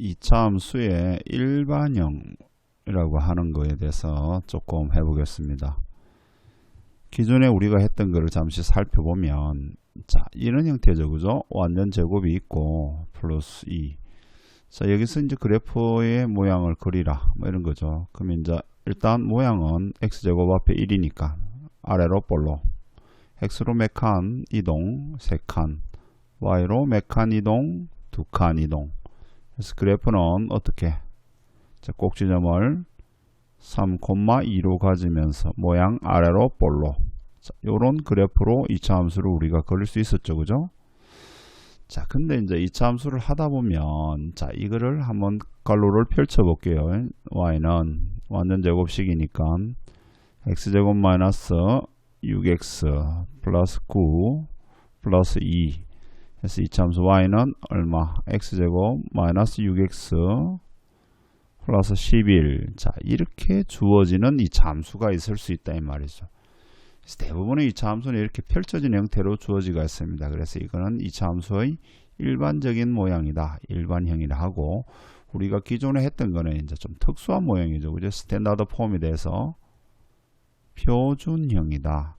이차함수의 일반형이라고 하는 거에 대해서 조금 해보겠습니다. 기존에 우리가 했던 거를 잠시 살펴보면 자 이런 형태죠. 그죠? 완전 제곱이 있고 플러스 2 자 여기서 이제 그래프의 모양을 그리라. 뭐 이런 거죠. 그러면 이제 일단 모양은 x제곱 앞에 1이니까 아래로 볼로. x로 몇 칸 이동? 3칸. y로 몇 칸 이동? 2칸 이동 그래서 그래프는 어떻게? 자 꼭지점을 3,2로 가지면서 모양 아래로 볼로. 자, 요런 그래프로 2차 함수를 우리가 그릴 수 있었죠. 그죠? 자 근데 이제 2차 함수를 하다 보면 자 이거를 한번 갈로를 펼쳐 볼게요. y는 완전 제곱식이니까 x제곱 마이너스 6x 플러스 9 플러스 2 그래서 2차 함수 y는 얼마 x제곱 마이너스 6x 플러스 11. 자, 이렇게 주어지는 이 함수가 있을 수 있다 이 말이죠. 대부분의 이 함수는 이렇게 펼쳐진 형태로 주어지가 있습니다. 그래서 이거는 이 함수의 일반적인 모양이다. 일반형이라 하고 우리가 기존에 했던 거는 이제 좀 특수한 모양이죠. 그죠? 스탠다드 폼에 대해서 표준형이다.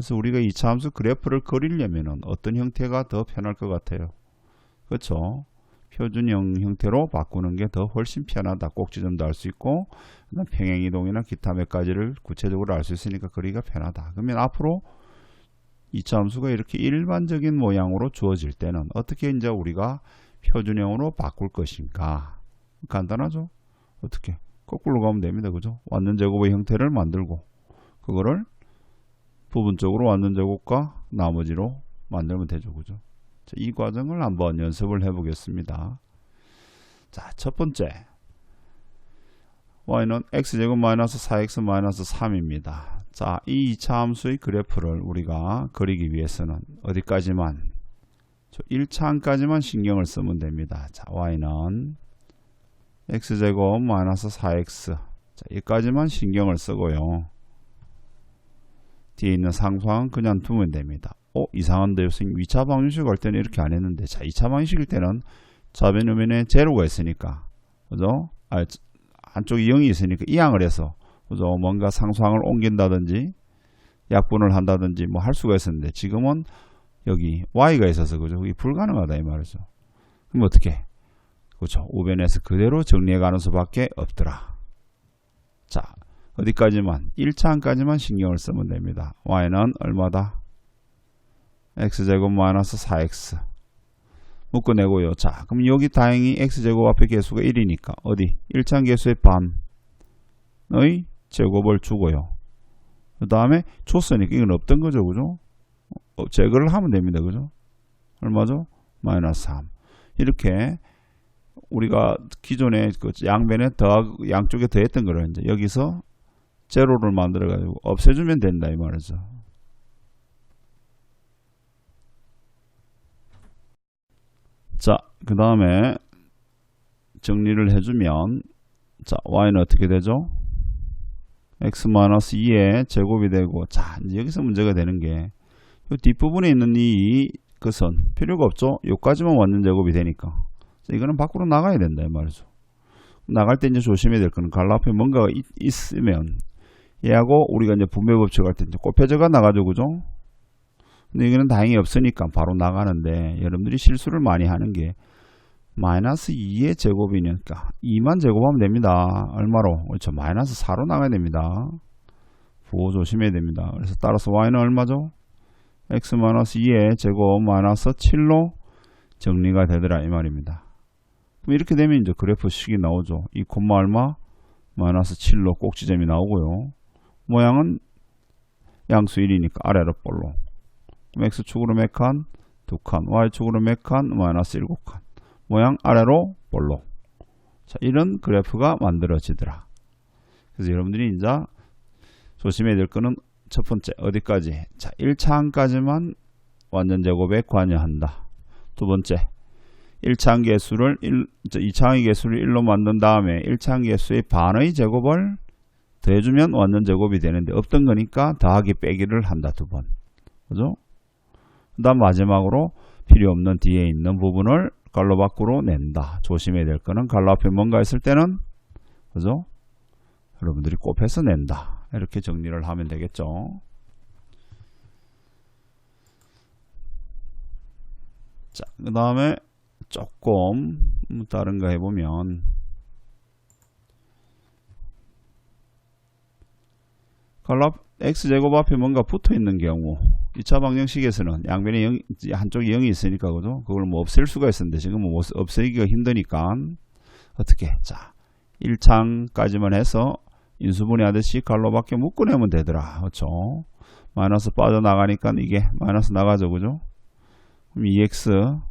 그래서 우리가 이 함수 그래프를 그리려면은 어떤 형태가 더 편할 것 같아요. 그렇죠? 표준형 형태로 바꾸는 게 더 훨씬 편하다. 꼭지점도 알 수 있고 평행이동이나 기타 몇 가지를 구체적으로 알 수 있으니까 그리기가 편하다. 그러면 앞으로 이차 함수가 이렇게 일반적인 모양으로 주어질 때는 어떻게 이제 우리가 표준형으로 바꿀 것인가? 간단하죠? 어떻게? 거꾸로 가면 됩니다. 그죠? 완전 제곱의 형태를 만들고 그거를 부분적으로 완전 제곱과 나머지로 만들면 되죠. 그죠? 자, 이 과정을 한번 연습을 해 보겠습니다. 자, 첫 번째. y는 x제곱 마이너스 4x 마이너스 3입니다. 자, 이 2차 함수의 그래프를 우리가 그리기 위해서는 어디까지만 1차항까지만 신경을 쓰면 됩니다. 자, y는 x제곱 마이너스 4x 자, 여기까지만 신경을 쓰고요. 뒤에 있는 상수항 그냥 두면 됩니다. 어 이상한데 선생님 2차 방정식 할 때는 이렇게 안 했는데 자 2차 방정식일 때는 좌변 우변에 제로가 있으니까 그죠? 아, 한쪽에 0이 있으니까 이항을 해서 그죠? 뭔가 상수항을 옮긴다든지 약분을 한다든지 뭐 할 수가 있었는데 지금은 여기 y가 있어서 그죠? 그게 불가능하다 이 말이죠. 그럼 어떻게? 그렇죠. 우변에서 그대로 정리해 가는 수밖에 없더라. 자, 어디까지만 1차항까지만 신경을 쓰면 됩니다. y는 얼마다? x제곱 마이너스 4x 묶어내고요. 자, 그럼 여기 다행히 x제곱 앞에 개수가 1이니까 어디? 1차항 개수의 반의 제곱을 주고요. 그 다음에 줬으니까 이건 없던 거죠. 그죠? 어, 제거를 하면 됩니다. 그죠? 얼마죠? 마이너스 3 이렇게 우리가 기존에 그 양변에 더 양쪽에 더했던 거를 이제 여기서 제로를 만들어 가지고 없애주면 된다 이 말이죠. 자, 그 다음에 정리를 해주면 자, y는 어떻게 되죠? x-2의 제곱이 되고 자, 이제 여기서 문제가 되는 게 뒷부분에 있는 이 것은 필요가 없죠? 여기까지만 완전 제곱이 되니까 자, 이거는 밖으로 나가야 된다 이 말이죠. 나갈 때 이제 조심해야 될 거는 갈라 앞에 뭔가가 있, 으면 얘하고 우리가 이제 분배 법칙 할 때 이제 곱해져가 나가죠 그죠? 근데 이거는 다행히 없으니까 바로 나가는데 여러분들이 실수를 많이 하는 게 마이너스 2의 제곱이니까 2만 제곱하면 됩니다. 얼마로? 그렇죠. 마이너스 4로 나가야 됩니다. 부호 조심해야 됩니다. 그래서 따라서 y는 얼마죠? x 마이너스 2의 제곱 마이너스 7로 정리가 되더라 이 말입니다. 그럼 이렇게 되면 이제 그래프식이 나오죠. 이 콤마 얼마? 마이너스 7로 꼭지점이 나오고요. 모양은 양수 1이니까 아래로 볼로 x축으로 몇 칸? 두 칸. y축으로 몇 칸? 마이너스 일곱 칸. 모양 아래로 볼록. 자, 이런 그래프가 만들어지더라. 그래서 여러분들이 이제 조심해야 될 거는 첫 번째 어디까지? 자, 1차항까지만 완전 제곱에 관여한다. 두 번째 1차항 개수를 1, 2차항의 개수를 1로 만든 다음에 1차항 개수의 반의 제곱을 더해주면 완전 제곱이 되는데 없던 거니까 더하기 빼기를 한다 두 번. 그죠? 그 다음 마지막으로 필요 없는 뒤에 있는 부분을 갈로 밖으로 낸다. 조심해야 될 거는 갈로 앞에 뭔가 있을 때는 그죠? 여러분들이 곱해서 낸다. 이렇게 정리를 하면 되겠죠. 자, 그 다음에 조금 다른 거 해보면 갈랍 x제곱 앞에 뭔가 붙어 있는 경우 2차 방정식에서는 양변에 0, 한쪽에 0이 있으니까 그죠? 그걸 뭐 없앨 수가 있었는데 지금은 뭐 없애기가 힘드니까 어떻게 자 1창까지만 해서 인수분해 하듯이 갈로 밖에 묶어내면 되더라 그렇죠? 마이너스 빠져나가니까 이게 마이너스 나가죠 그죠? 그럼 2x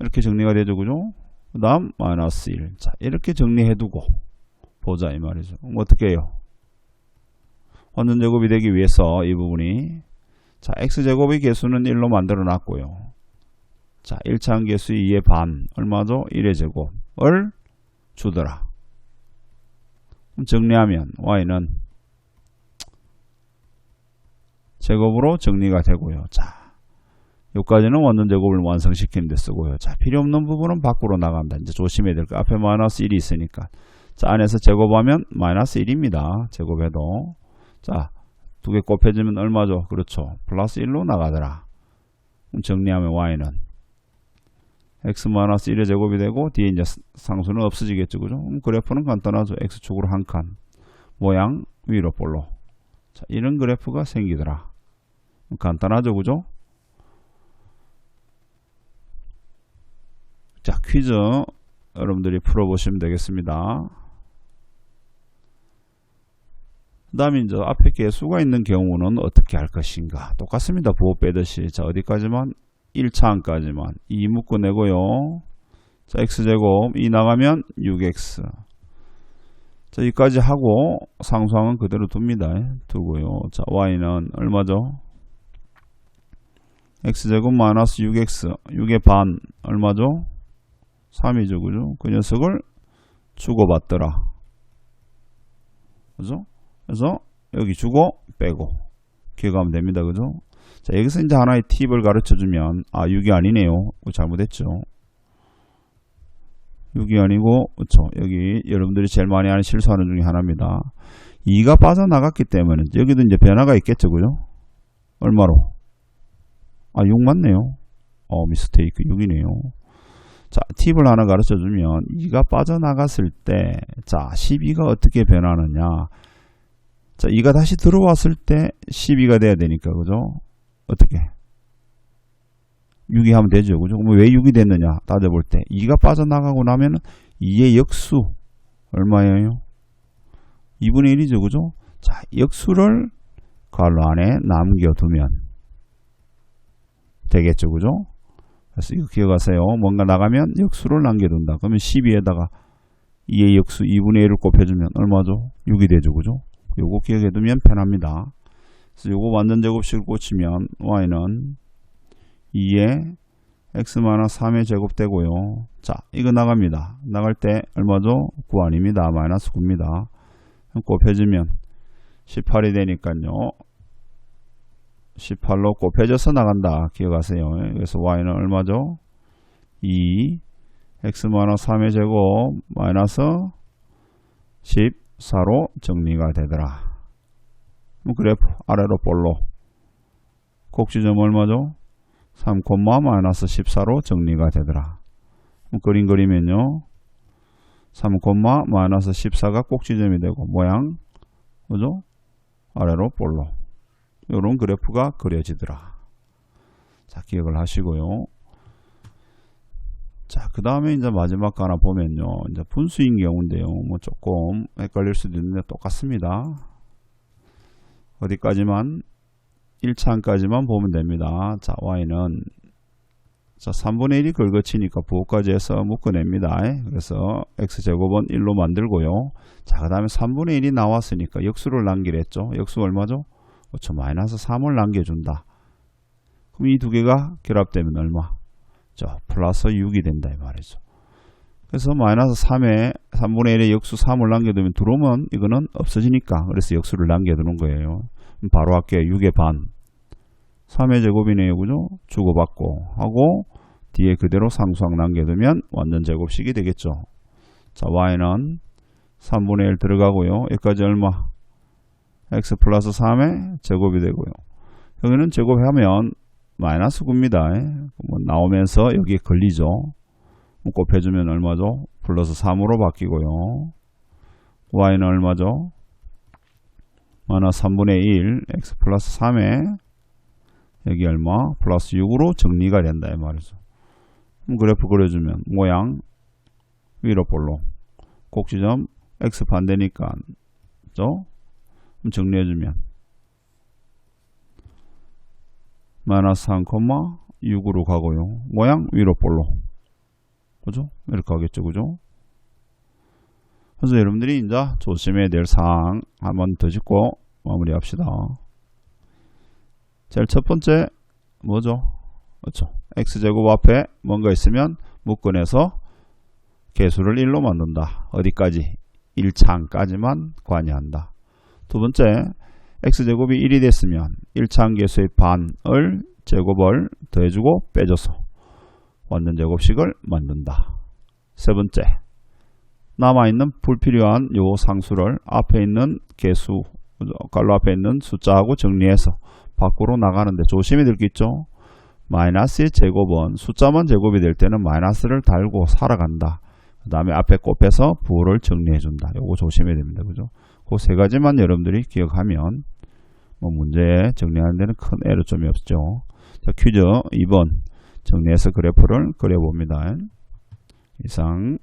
이렇게 정리가 되죠 그죠? 그 다음 마이너스 1 자, 이렇게 정리해두고 보자 이 말이죠 어떻게 해요? 완전 제곱이 되기 위해서 이 부분이 자 x제곱의 개수는 1로 만들어 놨고요 자 1차항 개수 2의 반 얼마죠? 1의 제곱을 주더라 정리하면 y는 제곱으로 정리가 되고요 자 여기까지는 완전 제곱을 완성시키는 데 쓰고요. 자, 필요 없는 부분은 밖으로 나간다. 이제 조심해야 될 거. 앞에 마이너스 1이 있으니까. 자, 안에서 제곱하면 마이너스 1입니다. 제곱해도. 자, 두 개 곱해주면 얼마죠? 그렇죠. 플러스 1로 나가더라. 정리하면 y는 x 마이너스 1의 제곱이 되고 뒤에 이제 상수는 없어지겠죠. 그죠? 그래프는 간단하죠. x축으로 한 칸. 모양 위로 볼로. 자, 이런 그래프가 생기더라. 간단하죠. 그죠? 자, 퀴즈 여러분들이 풀어보시면 되겠습니다. 그 다음에 이제 앞에 개수가 있는 경우는 어떻게 할 것인가. 똑같습니다. 부호 빼듯이. 자, 어디까지만? 1차항까지만. 2 묶어 내고요. 자, x제곱 2 나가면 6x. 자, 여기까지 하고 상수항은 그대로 둡니다. 두고요. 자, y는 얼마죠? x제곱 마이너스 6x. 6의 반 얼마죠? 3이죠. 그죠? 그 녀석을 주고받더라. 그죠? 그래서 여기 주고 빼고 기억하면 됩니다. 그죠? 자, 여기서 이제 하나의 팁을 가르쳐 주면 아, 6이 아니네요. 잘못했죠. 6이 아니고 그렇죠. 여기 여러분들이 제일 많이 하는 실수하는 중에 하나입니다. 2가 빠져나갔기 때문에 여기도 이제 변화가 있겠죠. 그죠? 얼마로? 아, 6 맞네요. 어, 미스테이크 6이네요. 자, 팁을 하나 가르쳐 주면 2가 빠져나갔을 때, 자, 12가 어떻게 변하느냐. 자, 2가 다시 들어왔을 때 12가 돼야 되니까, 그죠? 어떻게? 6이 하면 되죠. 그죠? 그럼 왜 6이 됐느냐? 따져볼 때. 2가 빠져나가고 나면 2의 역수, 얼마예요? 2분의 1이죠. 그죠? 자, 역수를 괄호 안에 남겨두면 되겠죠. 그죠? 그래서 이거 기억하세요. 뭔가 나가면 역수를 남겨둔다. 그러면 12에다가 2의 역수 2분의 1을 곱해주면 얼마죠? 6이 되죠. 그죠? 요거 기억해 두면 편합니다. 그래서 요거 완전 제곱식을 꽂히면 y는 2의 x-3의 제곱 되고요. 자, 이거 나갑니다. 나갈 때 얼마죠? 9 아닙니다. 마이너스 9입니다. 곱해주면 18이 되니까요. 18로 곱해져서 나간다. 기억하세요. 그래서 y는 얼마죠? 2 x-3의 제곱 마이너스 14로 정리가 되더라. 뭐 그래프 아래로 볼로 곡지점 얼마죠? 3, 마이너스 14로 정리가 되더라. 그림 그리면요. 3, 마이너스 14가 꼭지점이 되고 모양 그죠? 아래로 볼로 이런 그래프가 그려지더라. 자, 기억을 하시고요. 자, 그 다음에 이제 마지막 거 하나 보면요. 이제 분수인 경우인데요. 뭐 조금 헷갈릴 수도 있는데 똑같습니다. 어디까지만 1차항까지만 보면 됩니다. 자, y는 자, 3분의 1이 긁어치니까 부호까지 해서 묶어냅니다. 그래서 x제곱은 1로 만들고요. 자, 그 다음에 3분의 1이 나왔으니까 역수를 남기랬죠. 역수 얼마죠? 그렇죠. 마이너스 3을 남겨준다. 그럼 이 두 개가 결합되면 얼마? 저 플러스 6이 된다 이 말이죠. 그래서 마이너스 3에 3분의 1에 역수 3을 남겨두면 들어오면 이거는 없어지니까 그래서 역수를 남겨두는 거예요. 바로 할게요. 6의 반. 3의 제곱이네요. 그죠? 주고받고 하고 뒤에 그대로 상수항 남겨두면 완전 제곱식이 되겠죠. 자, y는 3분의 1 들어가고요. 여기까지 얼마? x 플러스 3의 제곱이 되고요. 여기는 제곱하면 마이너스 9입니다. 뭐 나오면서 여기에 걸리죠. 뭐 곱해주면 얼마죠? 플러스 3으로 바뀌고요. y는 얼마죠? 마이너스 3분의 1 x 플러스 3에 여기 얼마? 플러스 6으로 정리가 된다 이 말이죠. 그래프 그려주면 모양 위로 볼록 꼭지점 x 반대니까 죠? 정리해주면 마이너스 3,6으로 가고요. 모양 위로 볼록 그죠? 이렇게 가겠죠. 그죠? 그래서 여러분들이 이제 조심해야 될 사항 한번 더 짚고 마무리합시다. 제일 첫 번째 뭐죠? 그렇죠. x제곱 앞에 뭔가 있으면 묶어내서 개수를 1로 만든다. 어디까지? 1창까지만 관여한다. 두 번째, x제곱이 1이 됐으면 1창 개수의 반을 제곱을 더해주고 빼줘서 완전 제곱식을 만든다. 세 번째, 남아있는 불필요한 요 상수를 앞에 있는 개수, 갈로 앞에 있는 숫자하고 정리해서 밖으로 나가는데 조심히 될게 있죠. 마이너스의 제곱은 숫자만 제곱이 될 때는 마이너스를 달고 살아간다. 그 다음에 앞에 곱해서 부호를 정리해 준다. 요거 조심해야 됩니다. 그죠? 그 세 가지만 여러분들이 기억하면 뭐 문제 정리하는 데는 큰 에러점이 없죠. 자, 퀴즈 2번 정리해서 그래프를 그려봅니다. 이상